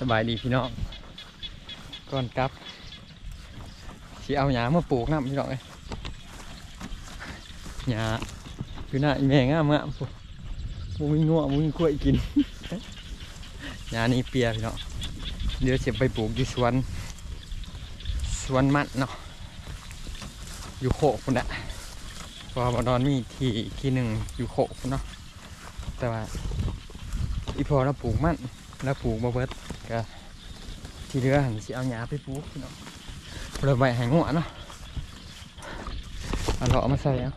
สบายดีพี่น้องก่อนกลับสิเอาหญ้ามาปลูกน้ำพี่น้องเอ้ยหญ้าคือหน้าอีแม่งามงามมูมีงัวมูมีกล้วยกินหญ้านี่เปียพี่น้องเดี๋ยวจะไปปลูกที่สวนสวนมันเนาะอยู่โคกพุ่นละพอมานอนมีที่ที่หนึ่งอยู่โคกเนาะแต่ว่าอีพอเราปลูกมันแล้วปลูกมาเบิด ก็ที่เหลือหันสิเอาหญ้าไปปลูกเน้องเราใบห้งัวเนาะเอาเลาะมาใส่เอา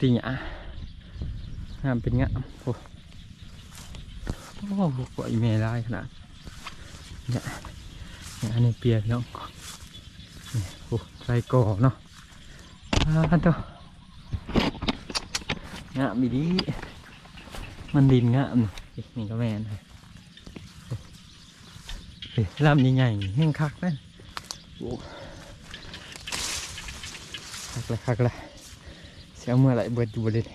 ตีหญ้างามเป็นงามโอ้โหกว่าอีเมลได้ขนาดเนี่ยเนี่ยอันนี้เปียกพี่น้องนี่โอ้ใส่ก่อเนาะอ่าตัวงามอีดีมันดินงามนี่ก็แม่นเลย ลำใหญ่ๆแห้งคักนะคักเลยคักเลยเสียเมื่อไรเบิดอยู่บริเวณ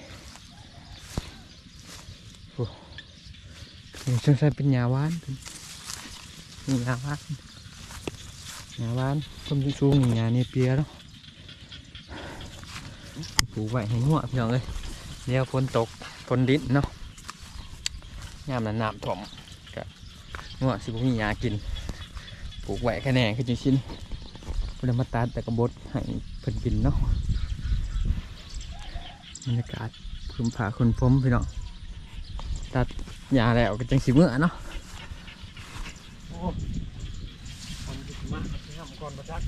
โอ้นี่สงสัยเป็นหญ้าวานเป็นนี่หญ้าวานหญ้าวานต้นสูงๆนี่หญ้าเนี่ยเปียแล้วปลูกไว้ให้งัวพี่น้องเลยเดี๋ยวฝนตกฝนดินเนาะยามนั้นน้ำท่วม ก็งัวสิบุมียากินปลูกไว้แค่แหน่คือจังชิ้นเพิ่นมาตัดแต่กระบดให้เพิ่นกินเนาะบรรยากาศคุมผาคนพรมพี่น้องตัดยาแล้วก็จังสิเมื่อเนาะโอ้คนสิมาสิทำก่อนประจัก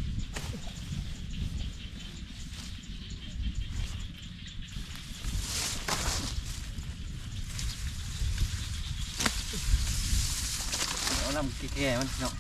เอาน้ำแก่ๆมันเนาะ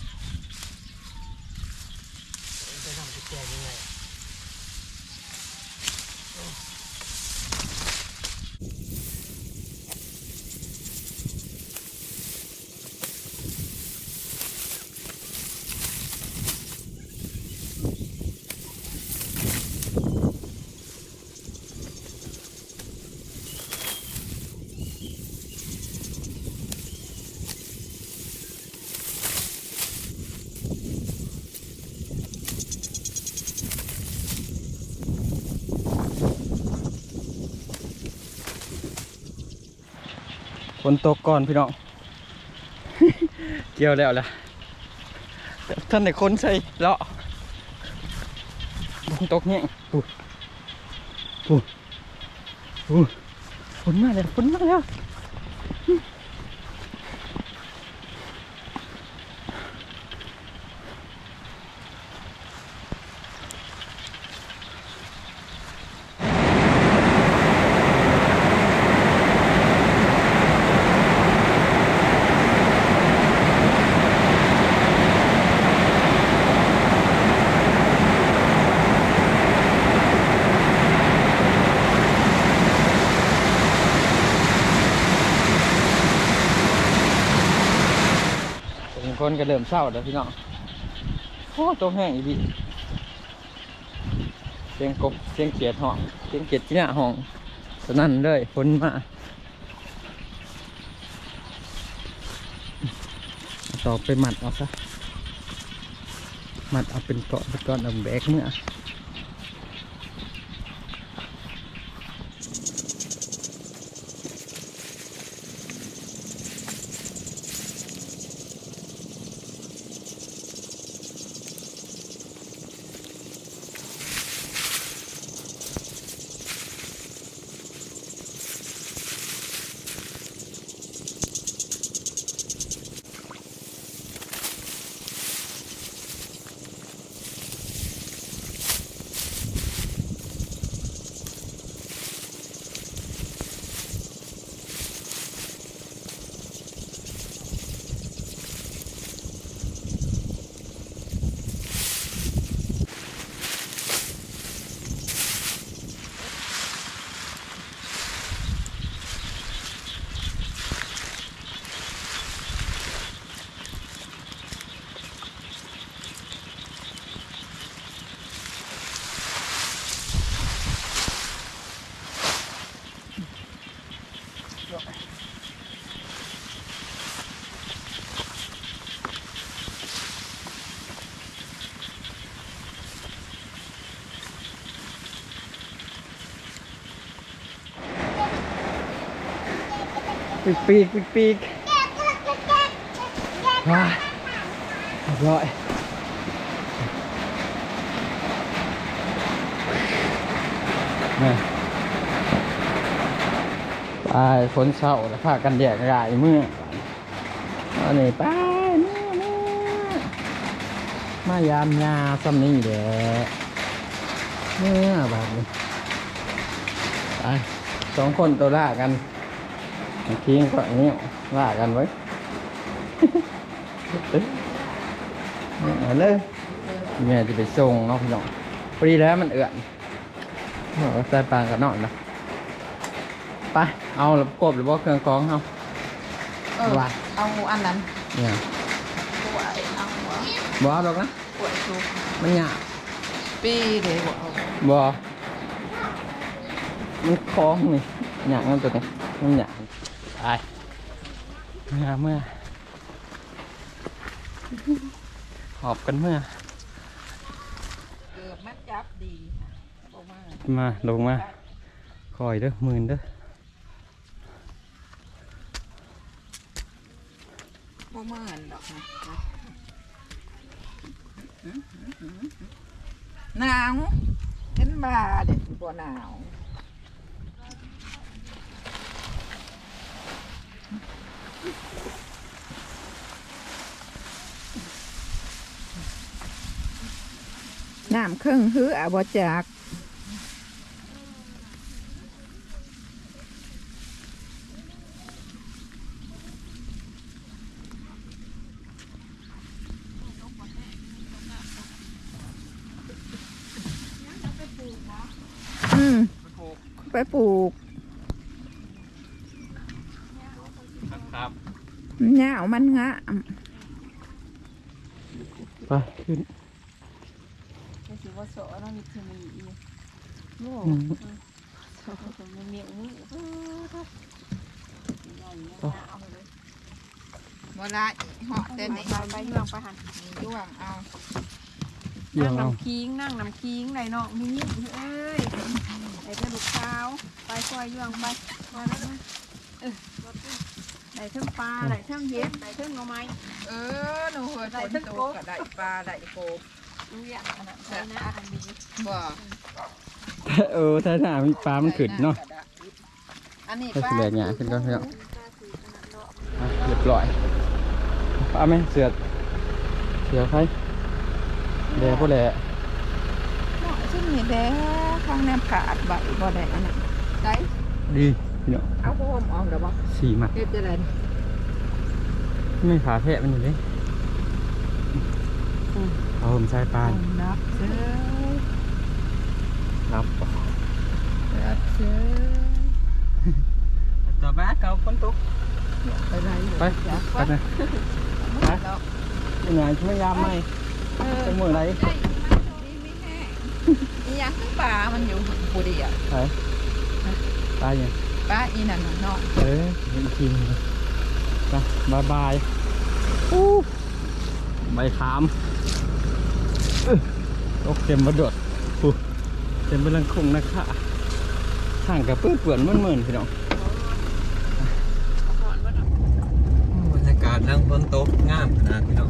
นตกก่อนพี่น้อง เกี่ยวแล้วล่ะท่านไหนคนใส่เลาะฝนตกเนี่ยปูปูปูฝนมาแล้วฝนมาแล้ว นคนก็เริ่มเศร้าแล้วพี่น้องโอ้ตกแห้งอีกพี่เสียงกบเสียงเขียดห้องเสียงเขียดที่หน้าห้องสนั่นเลยฝนมา ต่อไปหมัดเอาซะหมัดเอาเป็นเกาะเป็นก้อนเอาแบกเมื่อ ปีกปีกปีกปีกว้าเรียบร้อยนี่ไปฝนเศร้าแล้วพากันแยกย้ายเมื่ออันนี้ไปเมื่อเมื่อมายามยาซ้ำนี่แหละเมื่อแบบนี้ไปสองคนตัวล่ากัน บางทีก็อย่างนี้ล่ากันไว้ เอาเลยแม่จะไปส่งเนาะพี่น้องพอดีแล้วมันเอื่อนบอกว่าใส่ปลากันหน่อยนะไปเอาแล้วกบหรือว่าเครื่องกรองเอาเออว่าเอาอันนั้นเนี่ยกล้วยเอาหัวบ่เอาดอกนะกล้วยสุกมันหยาบปีเดี๋ยวเอาบ่มันคล้องนี่หยาบมันตัวนี้มันหยาบ ไปเมื่อเมื่อหอบกันเมื่อเกือบมัดจับดีค่ะบอกว่ามาลงมาคอยเด้อหมื่นเด้อบ่เหมือนดอกนะหนาวเห็นบ่าเด็กบ่หนาว น้ำเครึ่องหื้ออะบ่จักอืม ไปปลูก ครับ หญ้ามันงะไปขึ้นก็สิว่าโสเรามีเทมีอีโม่โสมันมีอุ้ยเออครับใหญ่เนี่ยเอาไปเลยบ่ละเหาะแต่ไปนี่ไปไปย่วงไปหันย่วงเอาเยี่ยนั่มงเอาน้ำคิงนั่งน้ำคิงไหนน้องมียิ้มเอ้ยไอ้กระดูกเท้าไปซอยย่วงไปมาแล้วนะเออ ไหนเทิงปลาไหนเทิงเห็ดไหนเทิงหน่อไม้เออหนูหัวได้ฝนทั้งตโป๊ะกก็ได้ปลาได้โกบดูอย่างนั้นใช่นะอันนี้บ่เออถ้าหน้ามีปลามันขึ้นเนาะอันนี้ให้ปลาแสดงหยาขึ้นก่อนพี่น้องอะเรียบร้อยเอาไหมเสือเสือใครแดงพวกแหละเนาะซึ่งนี่แด้ข้างแนมขาดใบบ่ได้อันนั้นได้ดี พี่น้องเอาโคมออกเดี๋ยวบ่สี่หมัดเฮ็ดจะได้ไม่ขาแพะมันอยู่เลยเอาผมใช้ปลานับเด้อครับนับเด้อต่อไปเกาคนตกไปไหนไปอยากไปไปเลยไปแล้วยังไงช่วยยามไหมเออเป็นมืออะไรได้ดีไม่แห้งอีหยังคือปลามันอยู่ผู้เดียวไปตายยัง ปลาอีนั่นน่ะเนาะเออเห็นทีมงไปบายบายอู้ใบขามอื้อตกเต็มบดดอู้เต็มไปลังคงนะคะทางกับเปื้อนเปื่อนมันเหมือนพี่น้องบรรยากาศนั่งบนโต๊ะงามขนาดพี่น้อง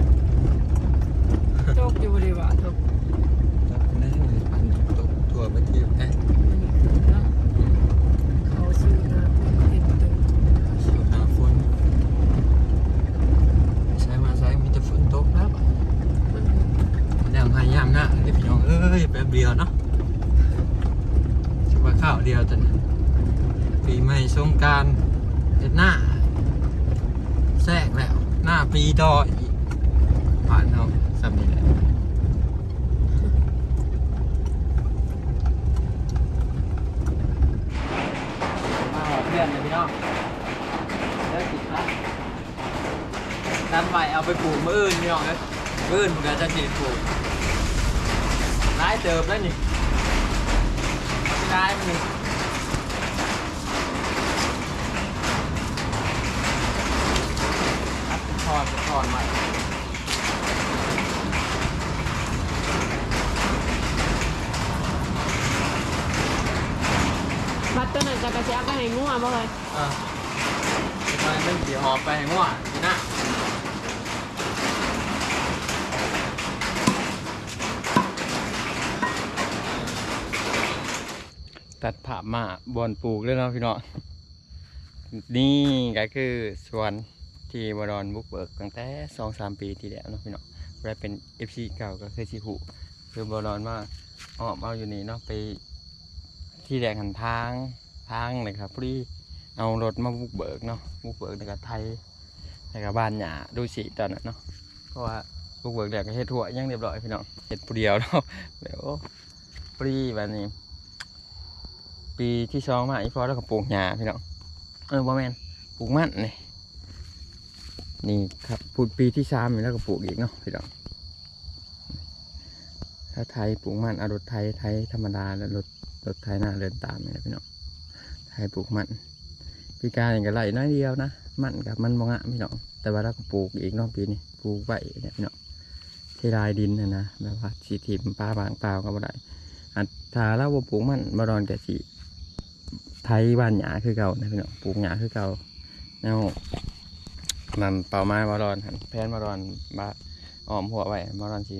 โจกอยู่ดีว่ะทุกจับได้เลยปันโต๊ะทั่วไปเที่ยวนะ เขาซื้อนะเห็นตัว เขียวหนาฝนใช้มาใช้มีแต่ฝนตกแล้วอะ ยามหายามนะเดี๋ยวพี่น้องเอ้ยแป๊บเดียวเนาะชิว่าข้าวเดียวจนปีใหม่สงกรารเอ็ดหน้าแทรกแล้ว หน้าปีดออีกผ่านเอาสำนีแหละมาหอเพื่อนเลยพี่น้องเลิกติดครับดันใหม่เอาไปปลูกมืออื่นพี่น้องเลยมืออื่นเดี๋ยวจะเกินปลูกร้ายเติมแล้วนี่ไม่ได้มันนี่อัดเป็นทอนเป็นทอนม บัตรตัวนั้นจะกระเช้าก็ให้งัวบ่เลยอะมันมันสีหอมไปให้ง่วนี่นะตัดผ่าพมาบอนปลูกเลยเนาะพี่เนาะนี่ก็คือสวนที่บดอนบุกเบิกตั้งแต่สองสามปีที่แล้วเนาะพี่เนาะได้เป็น FC เก่าก็คือสิหูคือบดอนว่าออกมาอยู่นี่เนาะไป ที่แดงหันทางทางเลยครับพอดีเอารถมาบุกเบิกเนาะบุกเบิกในกับไทยในกับบ้านหยาดูสิตอนนั้นเนาะเพราะว่าบุกเบิกแดกก็เฮ็ดถั่วยังเรียบร้อยพี่น้องเฮ็ดผู้เดียวเนาะเดี๋ยวปรีแบบนี้ ปีที่สองมาอีพอแล้วก็ปลูกหญ้าพี่น้องเออบ่แมนปลูกมันนี่นี่ครับปลูกปีที่สามแล้วก็ปลูกอีกเนาะพี่น้องถ้าไทยปลูกมันเอารถไทยไทยธรรมดาแล้วรถ รถไทยหน้าเดินตามนี่แหละพี่น้องไทยปลูกมันปีกายนี่ก็ไหลน้อยเดียวนะมันกับมันมองะพี่น้องแต่ว่าเราก็ปลูกอีกน้องปีนี้ปลูกไว้เนี่ยพี่น้องที่ลายดินนะนะแบบว่าสีถิ่มปลาบางเปล่าก็บ่ได้อันถ้าเราปลูกมันบารอนกับสีไทยบ้านหยาคือเก่านะพี่น้องปลูกหยาคือเก่าแล้วมันเป่าไม้บารอนหั่นแพนบารอนบาอ้อมหัวไว้บารอนสี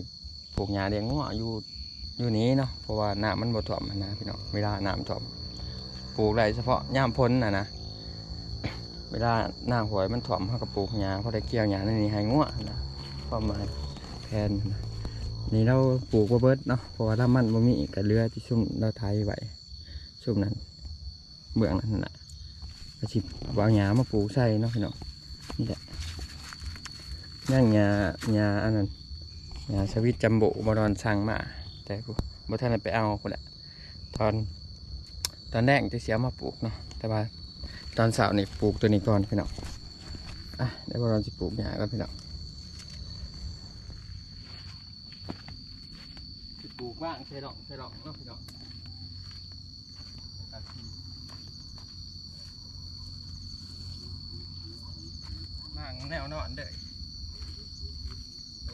ปลูกหยาเลี้ยงงัวอยู่ อยู่นี้เนาะเพราะว่าน้ำมันบ่ท่วมนะพี่น้องเวลาน้ำท่วมปลูกได้เฉพาะย่ามพ้นนะนะเวลาหน้าหวยมันถ่อมเขากับปลูกหญ้าเพราะได้เกี่ยวหญ้าในนี้ให้ง่วนะความหมายแทนนะนี่เราปลูกบ่เบิดเนาะเพราะว่าถ้ามันบ่มีก็เหลือที่ชุ่มเราไทยไว้ชุ่มนั้นเบื้องนั้นน่ะก็สิวางหญ้ามาปลูกใส่เนาะพี่น้องนี่แหละย่างหญ้าหญ้าอันนั้นหญ้าสวิตจัมโบมาดอนสั่งมา แต่กูบ่ทันไปเอาคนละตอนตอนแรกจะเสียมาปลูกเนาะแต่ว่าตอนสาร์นี่ปลูกตัวนี้ก่อนพี่น้องอะเดี๋ยวเราจะปลูกหญ้าก่อนพี่น้องสิปลูกบ้างใส่ดอกใส่ดอกเนาะพี่น้องบ้างแนวนอนเด้อ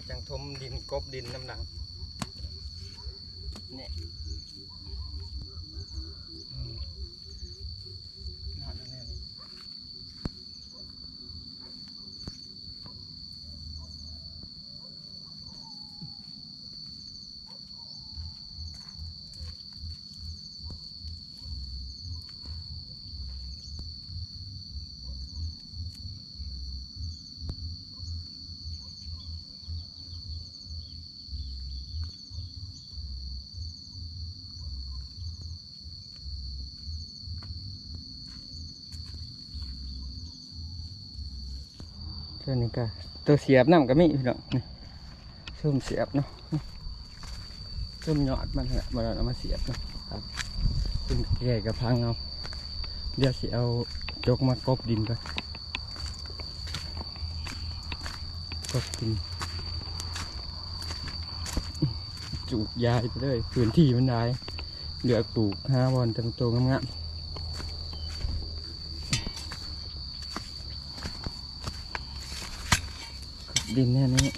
จังทมดินกบดินน้ำหนัง เตัวนี้ก็ตัวเสียบน้ำก็มีพี่น้องนี่ส้มเสียบเนาะนี่ส้มยอดมันแหละมาเอามาเสียบเนาะครับซึ่งแก่กับพังเอาเดี๋ยวสิเอาจกมากบดินก่อนกบดินจูดยายไปเลยพื้นที่มันได้เหลือปลูกห้าบอลเต็มตัวงามๆ ดินแน่นี้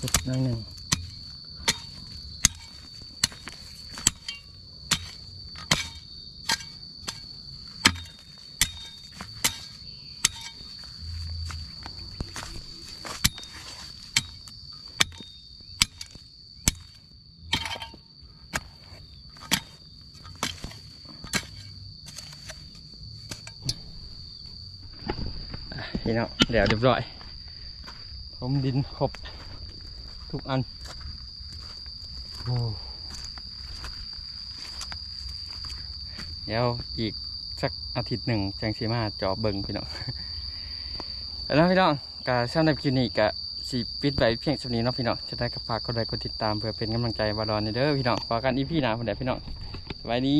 กดนั่งหนึ่ง พี่น้องเดี๋ยวเรียบร้อยผมดินครบทุกอันโอ้เดี๋ยวอีกสักอาทิตย์หนึ่งจังสีมาจอเบิงพี่น้องแล้วพี่น้องกาสำหรับคลิปนี้กะสีปิดไว้เพียงสำนี้เนาะพี่น้องจะได้กับฝากกดไลค์กดติดตามเพื่อเป็นกำลังใจวารอนเด้อพี่น้องฝากกันอีพี่หนาคนเดียวพี่น้องสวัสดี